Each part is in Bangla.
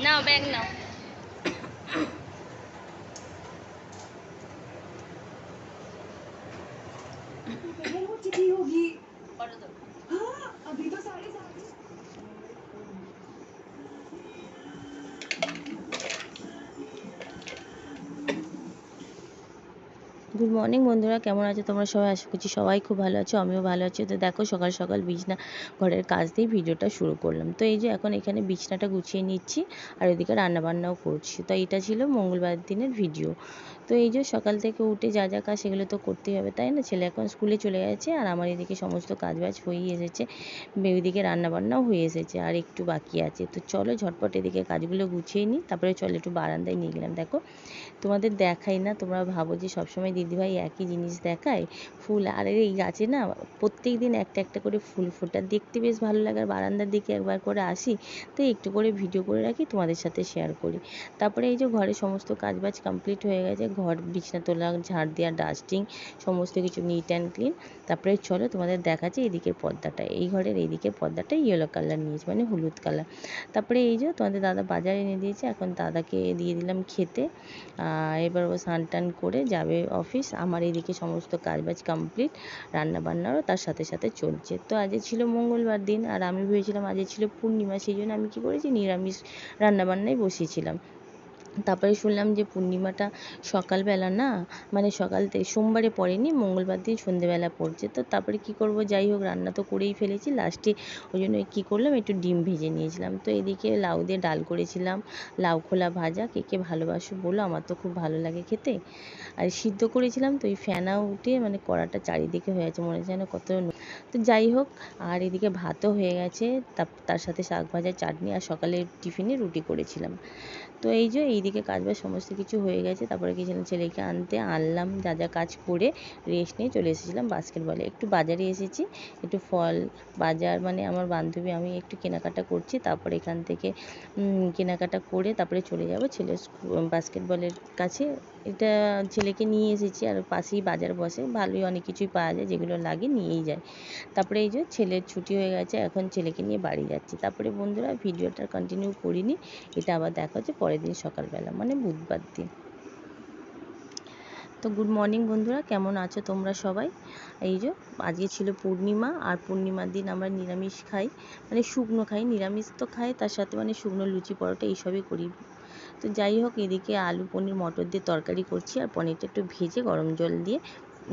নাও ব্যাগ নাও গুড মর্নিং বন্ধুরা, কেমন আছো তোমরা সবাই? আশা করছি সবাই খুব ভালো আছো, আমিও ভালো আছি। তো দেখো, সকাল সকাল বিছনা ঘরের কাজ দিয়ে ভিডিওটা শুরু করলাম। তো এই যে এখন এখানে বিছনাটা গুছিয়ে নিচ্ছি আর ওইদিকে রান্নাবান্নাও করছি। তো এটা ছিল মঙ্গলবার দিনের ভিডিও। তো এই যে সকাল থেকে উঠে যা যা কাজ সেগুলো তো করতেই হবে, তাই না? ছেলে এখন স্কুলে চলে গেছে আর আমার এদিকে সমস্ত কাজ বাজ হয়েই এসেছে ওইদিকে রান্নাবান্নাও হয়ে এসেছে আর একটু বাকি আছে। তো চলো ঝটপট এদিকে কাজগুলো গুছিয়ে নিই, তারপরে চলো একটু বারান্দায় নিয়ে গেলাম। দেখো, তোমাদের দেখাই না, তোমরা ভাবো যে সবসময় দিদিভাই একই জিনিস দেখায়, ফুল। আর এই গাছে না প্রত্যেক দিন একটা একটা করে ফুল ফোটা দেখতে বেশ ভালো লাগে। আর বারান্দার দিকে একবার করে আসি, তো একটু করে ভিডিও করে রাখি, তোমাদের সাথে শেয়ার করি। তারপরে এই যে ঘরে সমস্ত কাজ বাজ কমপ্লিট হয়ে গেছে ঘর, বিছনা তোলা, ঝাড় দেওয়া ডাস্টিং সমস্ত কিছু নিট অ্যান্ড ক্লিন তারপরে চলো তোমাদের দেখাচ্ছে এদিকের পর্দাটা। এই ঘরের এইদিকের পর্দাটা ইয়েলো কালার নিয়েছে মানে হলুদ কালার তারপরে এই যে তোমাদের দাদা বাজার এনে দিয়েছে, এখন দাদাকে দিয়ে দিলাম খেতে। এবার ও স্নান টান করে যাবে অফিস আমার এদিকে সমস্ত কাজবাজ কমপ্লিট রান্না বান্নারও তার সাথে সাথে চলছে। তো আজ ছিল মঙ্গলবার দিন, আর আমি ভেবেছিলাম আজ ছিল পূর্ণিমা, সেই জন্য আমি কী করেছি? নিরামিষ রান্নাবান্নায় বসিয়েছিলাম তারপরে শুনলাম যে পূর্ণিমাটা সকালবেলা না? মানে সকাল থেকে সোমবারে পড়েনি, মঙ্গলবার দিন সন্ধেবেলা পড়ছে। তো তারপরে কি করব? যাই হোক, রান্না তো করেই ফেলেছি। লাস্টে ওই জন্য কী করলাম? একটু ডিম ভেজে নিয়েছিলাম। তো এদিকে লাউ দিয়ে ডাল করেছিলাম। লাউ খোলা ভাজা, কে কে ভালোবাসো বলো, আমার তো খুব ভালো লাগে খেতে। আর সিদ্ধ করেছিলাম তো ওই ফেনা উঠে মানে কড়াটা চারিদিকে হয়ে আছে মনে হচ্ছে যেন কত তো যাই হোক, আর এদিকে ভাতও হয়ে গেছে। তার সাথে শাক ভাজা, চাটনি আর সকালে টিফিনে রুটি করেছিলাম। তো এই যে এইদিকে কাজ বাজ সমস্ত কিছু হয়ে গেছে, তারপরে গেছিলাম ছেলেকে আনতে আনলাম, যা যা কাজ করে রেস্ট নিয়ে চলে এসেছিলাম বাস্কেটবলে একটু বাজারে এসেছি, একটু ফল, বাজার মানে আমার বান্ধবী, আমি একটু কেনাকাটা করছি, তারপরে এখান থেকে কেনাকাটা করে তারপরে চলে যাব ছেলের বাস্কেটবলের কাছে। এটা ছেলেকে নিয়ে এসেছি আর পাশেই বাজার বসে। ভালোই অনেক কিছুই পাওয়া যায়, যেগুলো লাগে নিয়েই যায়। তারপরে এই যে ছেলের ছুটি হয়ে গেছে, এখন ছেলেকে নিয়ে বাড়ি যাচ্ছি। তারপরে বন্ধুরা, ভিডিওটা কন্টিনিউ করিনি, এটা আবার দেখা হচ্ছে পরের দিন সকালবেলা মানে বুধবার দিন। তো গুড মর্নিং বন্ধুরা, কেমন আছো তোমরা সবাই? এই যে আজকে ছিল পূর্ণিমা, আর পূর্ণিমার দিন আমরা নিরামিষ খাই মানে শুকনো খাই, নিরামিষ তো খাই, তার সাথে মানে শুকনো লুচি, পরোটা, এইসবই করি। তো যাই হোক, এদিকে আলু পনির, মটর দিয়ে তরকারি করছি আর পনিরটা একটু ভেজে গরম জল দিয়ে,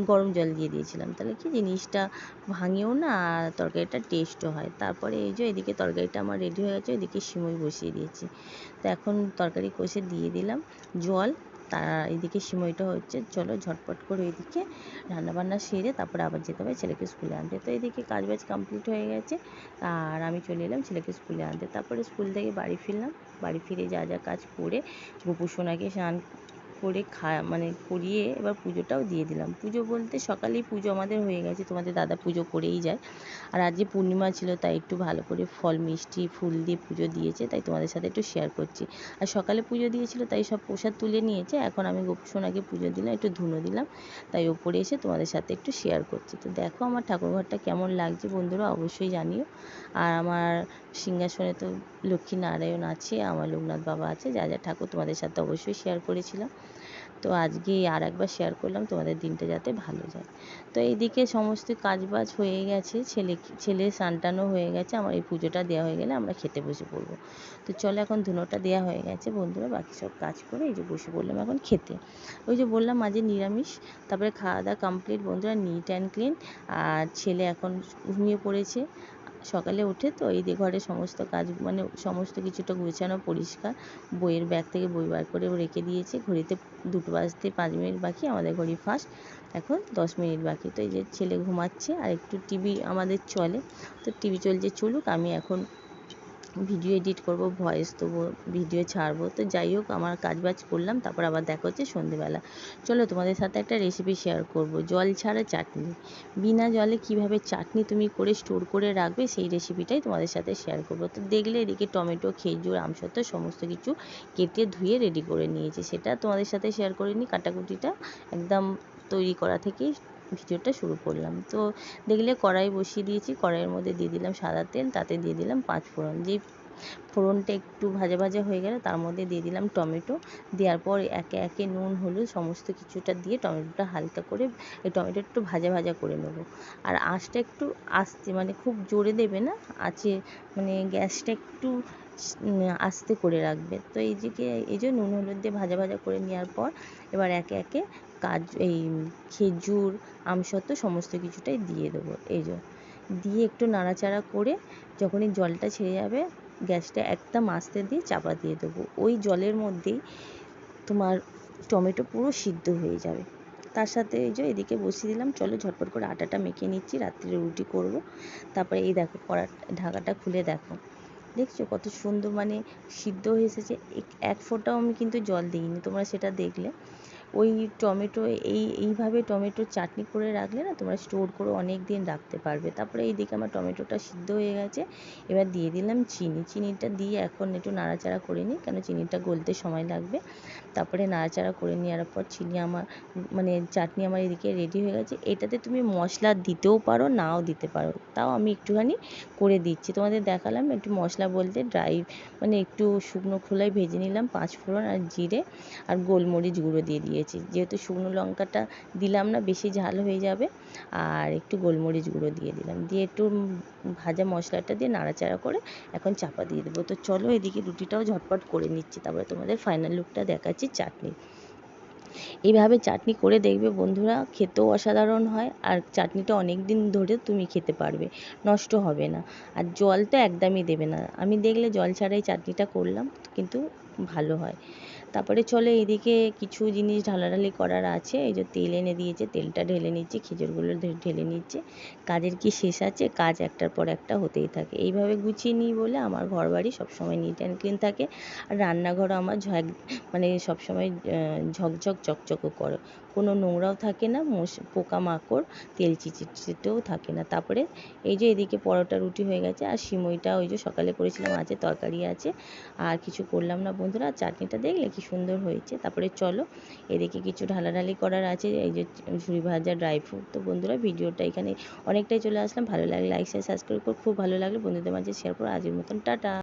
গরম জল দিয়ে দিয়েছিলাম। তাহলে কি জিনিসটা ভাঙেও না আর তরকারিটা টেস্টও হয়। তারপরে এই যে এদিকে তরকারিটা আমার রেডি হয়ে গেছে এদিকে সিমই বসিয়ে দিয়েছি। তো এখন তরকারি কষে দিয়ে দিলাম। জল তার এদিকে সিমইটা হচ্ছে, চলো ঝটপট করে এদিকে রান্নাবান্না সেরে তারপরে আবার যেতে হবে ছেলেকে স্কুলে আনতে। তো এদিকে কাজ বাজ কমপ্লিট হয়ে গেছে, আর আমি চলে এলাম ছেলেকে স্কুলে আনতে। তারপরে স্কুল থেকে বাড়ি ফিরলাম, বাড়ি ফিরে যা যা কাজ করে গোপু সোনাকে স্নান করে খা মানে করিয়ে এবার পুজোটাও দিয়ে দিলাম। পুজো বলতে সকালেই পুজো আমাদের হয়ে গেছে, তোমাদের দাদা পুজো করেই যায়। আর আজ যে পূর্ণিমা ছিল, তাই একটু ভালো করে ফল, মিষ্টি, ফুল দিয়ে পুজো দিয়েছে, তাই তোমাদের সাথে একটু শেয়ার করছি। আর সকালে পুজো দিয়েছিল, তাই সব প্রসাদ তুলে নিয়েছে, এখন আমি গোপু সোনাকে পুজো দিলাম, একটু ধুনো দিলাম, তাই ওপরে এসে তোমাদের সাথে একটু শেয়ার করছি। তো দেখো আমার ঠাকুরঘরটা কেমন লাগছে বন্ধুরা, অবশ্যই জানিও। আর আমার সিংহাসনে তো লক্ষ্মী নারায়ণ আছে, আমার লোকনাথ বাবা আছে, যা যা ঠাকুর তোমাদের সাথে অবশ্যই শেয়ার করেছিলাম। তো আজকে আর একবার শেয়ার করলাম, তোমাদের দিনটা যাতে ভালো যায়। তো এইদিকে সমস্ত কাজবাজ হয়ে গেছে, ছেলে ছেলে সানটানও হয়ে গেছে, আমার এই পুজোটা দেওয়া হয়ে গেলে আমরা খেতে বসে পড়ব। তো চলো এখন ধুনোটা দেওয়া হয়ে গেছে, বন্ধুরা, বাকি সব কাজ করে এই যে বসে পড়লাম এখন খেতে। ওই যে বললাম আজকে নিরামিষ, তারপরে খাওয়া দাওয়া কমপ্লিট বন্ধুরা নিট অ্যান্ড ক্লিন আর ছেলে এখন ঘুমিয়ে পড়েছে। সকালে উঠে তো এই ঘরে সমস্ত কাজ মানে সমস্ত কিছুটা গোছানো পরিষ্কার, বইয়ের ব্যাগ থেকে বই বার করে রেখে দিয়েছে। ঘড়িতে দুটো বাজতে পাঁচ মিনিট বাকি, আমাদের ঘড়ি ফার্স্ট এখন দশ মিনিট বাকি। তো এই যে ছেলে ঘুমাচ্ছে আর একটু টিভি আমাদের চলে। তো টিভি চলছে, চলুক, আমি এখন ভিডিও এডিট করব ভয়েস দেবো ভিডিও ছাড়বো। তো যাই হোক, আমার কাজ বাজ করলাম, তারপর আবার দেখা হচ্ছে সন্ধেবেলা। চলো তোমাদের সাথে একটা রেসিপি শেয়ার করব, জল ছাড়া চাটনি। বিনা জলে কীভাবে চাটনি তুমি করে স্টোর করে রাখবে, সেই রেসিপিটাই তোমাদের সাথে শেয়ার করব। তো দেখলে এদিকে টমেটো, খেজুর আমসত্ত্ব সমস্ত কিছু কেটে ধুয়ে রেডি করে নিয়েছি। সেটা তোমাদের সাথে শেয়ার করে নিই, কাটাকুটিটা একদম তৈরি করা থেকেই ভিডিওটা শুরু করলাম। তো দেখলে কড়াই বসিয়ে দিয়েছি, কড়াইয়ের মধ্যে দিয়ে দিলাম সাদা তেল, তাতে দিয়ে দিলাম পাঁচ ফোড়ন। যেই ফোড়নটা একটু ভাজা ভাজা হয়ে গেলে, তার মধ্যে দিয়ে দিলাম টমেটো। দেওয়ার পর একে একে নুন, হলুদ সমস্ত কিছুটা দিয়ে টমেটোটা হালকা করে এই টমেটো একটু ভাজা ভাজা করে নেব। আর আঁচটা একটু আস্তে মানে খুব জোরে দেবে না আছে মানে গ্যাসটা একটু আস্তে করে রাখবে। তো এই দিকে এই যে নুন, হলুদ দিয়ে ভাজা ভাজা করে নেওয়ার পর এবার একে একে কাজ, এই খেজুর, আমসত্ত্ব সমস্ত কিছুটাই দিয়ে দেবো। এই যে, দিয়ে একটু নাড়াচাড়া করে যখনই জলটা ছেড়ে যাবে, গ্যাসটা একদম আস্তে দিয়ে চাপা দিয়ে দেবো। ওই জলের মধ্যেই তোমার টমেটো পুরো সিদ্ধ হয়ে যাবে। তার সাথে এই যে এদিকে বসিয়ে দিলাম, চলো ঝটপট করে আটাটা মেখে নিচ্ছি, রাত্রে রুটি করব। তারপরে এই দেখো কড়া ঢাকাটা খুলে দেখো। দেখছ কত সুন্দর মানে সিদ্ধ হয়ে এসেছে। এক- এক ফোঁটাও আমি কিন্তু জল দিইনি, তোমরা সেটা দেখলে। ওই টমেটো, এই, এইভাবে টমেটো চাটনি করে রাখলে না তোমরা স্টোর করে অনেক দিন রাখতে পারবে। তারপরে এইদিকে আমার টমেটোটা সিদ্ধ হয়ে গেছে। এবার দিয়ে দিলাম চিনি। চিনিটা দিয়ে এখন একটু নাড়াচাড়া করে নিই, কেন চিনিটা গলতে সময় লাগবে। তারপরে নাড়াচাড়া করে নেওয়ার পর চিনি আমার মানে চাটনি আমার এদিকে রেডি হয়ে গেছে। এটাতে তুমি মশলা দিতেও পারো, নাও দিতে পারো। তাও আমি একটুখানি করে দিচ্ছি। তোমাদের দেখালাম একটু মশলা বলতে ড্রাই মানে একটু শুকনো খোলায় ভেজে নিলাম পাঁচ ফোড়ন আর জিরে আর গোলমরিচ গুঁড়ো দিয়ে দিয়েছি। যেহেতু শুকনো লঙ্কাটা দিলাম না, বেশি ঝাল হয়ে যাবে। আর একটু গোলমরিচ গুঁড়ো দিয়ে দিলাম। দিয়ে একটু ভাজা মশলাটা দিয়ে নাড়াচাড়া করে এখন চাপা দিয়ে দেবো। তো চলো এদিকে রুটিটাও ঝটপট করে নিচ্ছি। তারপরে তোমাদের ফাইনাল লুকটা দেখাচ্ছি। চাটনি। এইভাবে চাটনি করে দেখবে বন্ধুরা, খেতেও অসাধারণ হয় আর চাটনিটা অনেক দিন ধরে তুমি খেতে পারবে, নষ্ট হবে না। আর জল তো একদমই দেবে না। আমি দেখলে জল ছাড়াই চাটনিটা করলাম, কিন্তু ভালো হয়। তারপরে চলে এদিকে কিছু জিনিস ঢালাঢালি করার আছে। এই যে তেল এনে দিয়েছে, তেলটা ঢেলে নিচ্ছি, খেজুরগুলো ঢেলে নিচ্ছে। কাজের কি শেষ আছে? কাজ একটার পর একটা হতেই থাকে। এইভাবে গুছিয়ে নিই বলে আমার ঘর বাড়ি সবসময় নিট অ্যান্ড ক্লিন থাকে। আর রান্নাঘরও আমার ঝক মানে সবসময় ঝকঝক চকচকও করে। কোনো নোংরাও থাকে না মশ পোকামাকড়, তেল চিচিটেও থাকে না। তারপরে এই যে এদিকে পরোটা রুটি হয়ে গেছে, আর সিমইটা ওই যে সকালে করেছিলাম আছে তরকারি আছে। আর কিছু করলাম না বন্ধুরা, চাটনিটা দেখলে কি সুন্দর হয়েছে। তারপরে চলো, এদিকে কিছু ঢালাঢালি করার আছে। এই যে ঝুড়ি ভাজা ড্রাই ফ্রুট তো বন্ধুরা, ভিডিওটা এখানে অনেকটাই চলে আসলাম। ভালো লাগলে লাইক শেয়ার সাবস্ক্রাইব করো। খুব ভালো লাগলে। বন্ধুদের মাঝে শেয়ার করো। আজের মতন, টাটা।